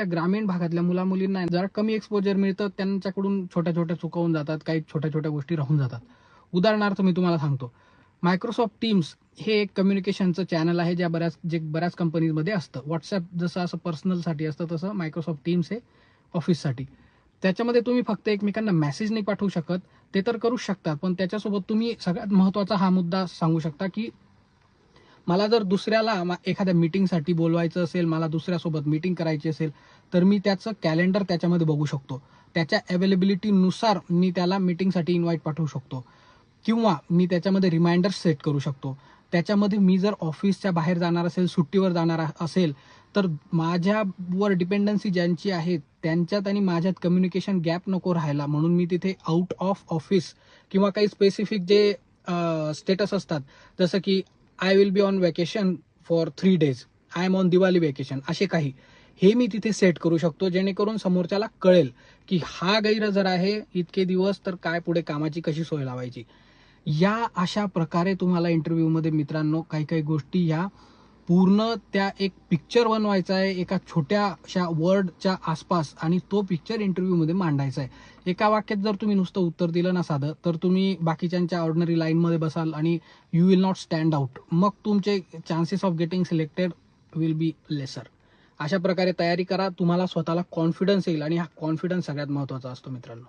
आपल्या ग्रामीण भागातल्या मुला मुलींना जरा कमी एक्सपोजर मिळतं त्यांच्याकडून छोट्या छोट्या चुकवून जातात काही छोट्या छोट्या गोष्टी राहून जातात. उदाहरणार्थ मी तुम्हाला सांगतो मायक्रोसॉफ्ट टीम्स हे एक कम्युनिकेशनचं चॅनल आहे ज्या बऱ्याच जे बऱ्याच कंपनीजमध्ये असतं. व्हॉट्सअप जसं असं पर्सनलसाठी असतं तसं मायक्रोसॉफ्ट टीम्स हे ऑफिससाठी त्याच्यामध्ये तुम्ही फक्त एकमेकांना मेसेज नाही पाठवू शकत ते तर करूच शकतात पण त्याच्यासोबत तुम्ही सगळ्यात महत्त्वाचा हा मुद्दा सांगू शकता की मला जर दुसऱ्याला मा- एखाद्या मीटिंगसाठी बोलवायचं असेल मला दुसऱ्यासोबत मीटिंग करायची असेल तर मी त्याचं कॅलेंडर त्याच्यामध्ये बघू शकतो. त्याच्या अवेलेबिलिटीनुसार मी त्याला मीटिंगसाठी इन्व्हाइट पाठवू शकतो. किंवा मी त्याच्यामध्ये रिमाइंडर्स सेट करू शकतो. त्याच्यामध्ये मी जर ऑफिसच्या बाहेर जाणार असेल सुट्टीवर जाणार असेल तर माझ्यावर डिपेंडन्सी ज्यांची आहे त्यांच्यात आणि माझ्यात कम्युनिकेशन गॅप नको राहायला. म्हणून मी तिथे आउट ऑफ ऑफिस किंवा काही स्पेसिफिक जे स्टेटस असतात जसं की I will be on vacation for three days I am on Diwali vacation असे काही. हे मी तिथे सेट करू शकतो जेणेकरून समोरच्याला कळेल की हा गैरहजर आहे इतके दिवस तर काय पुढे कामाची कशी सोय लावायची. या अशा प्रकारे तुम्हाला इंटरव्ह्यूमध्ये मित्रांनो काही काही गोष्टी या पूर्ण त्या एक पिक्चर बनवायचा आहे एका छोट्याशा वर्डच्या आसपास आणि तो पिक्चर इंटरव्ह्यूमध्ये मांडायचा आहे. एका वाक्यात जर तुम्ही नुसतं उत्तर दिलं ना साधं तर तुम्ही बाकीच्यांच्या ऑर्डनरी लाईनमध्ये बसाल आणि you will not stand out मग तुमचे chances of getting selected will be lesser अशा प्रकारे तयारी करा तुम्हाला स्वतःला कॉन्फिडन्स येईल आणि हा कॉन्फिडन्स सगळ्यात महत्त्वाचा असतो मित्रांनो.